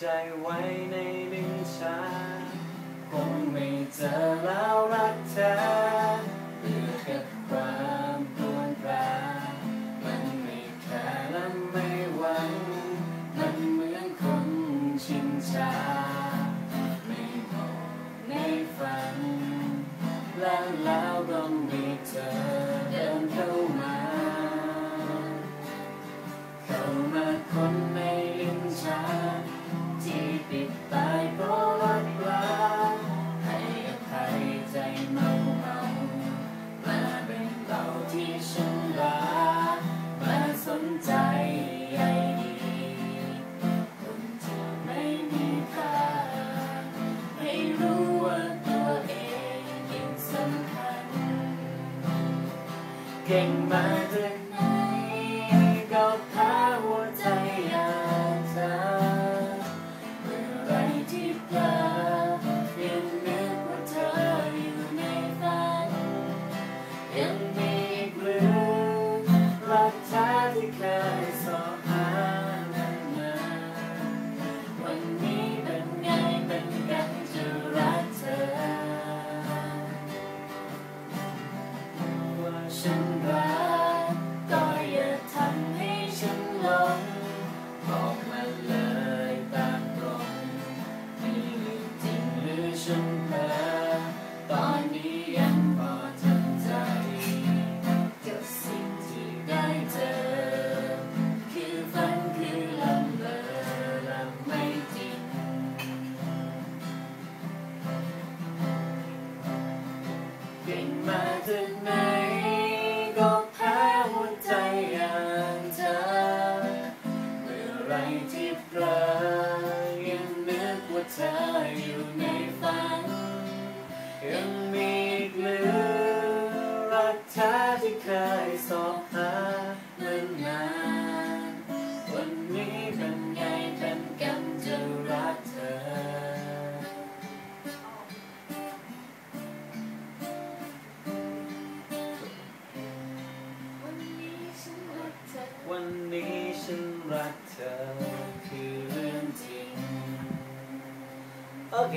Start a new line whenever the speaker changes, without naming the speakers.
ใจไว้ในลิ้นชักคงไม่เจอแล้วรักแท้เบื่อกับความปรวนแปรมันไม่แคร์และไม่หวัง มันเหมือนคนชินชา ไม่มองในฝัน แล้วแล้วก็มีเธอ เก่งมาจากไหนก็พาหัวใจอยากเธอเมื่อไรที่เพลอยังนึกว่าเธออยู่ในฝันยัง ฉันรักก็อย่าทำให้ฉันหลงบอกมาเลยตามตรงนี่เรื่องจริงหรือฉันเพ้อตอนนี้ยังพอทำใจกับสิ่งที่ได้เจอ คือฝันคือลำเลอและไม่จริงเก่ง ไรที่เพลอยังนึกว่าเธออยู่ในฝัน ยังมีอีกหรือรักแท้ที่เคยสอบหาเมื่อนานวันนี้เป็นไงเป็นกันจะรักเธอ
วัน
นี้ รักเธอคือเรื่องจริง โอเค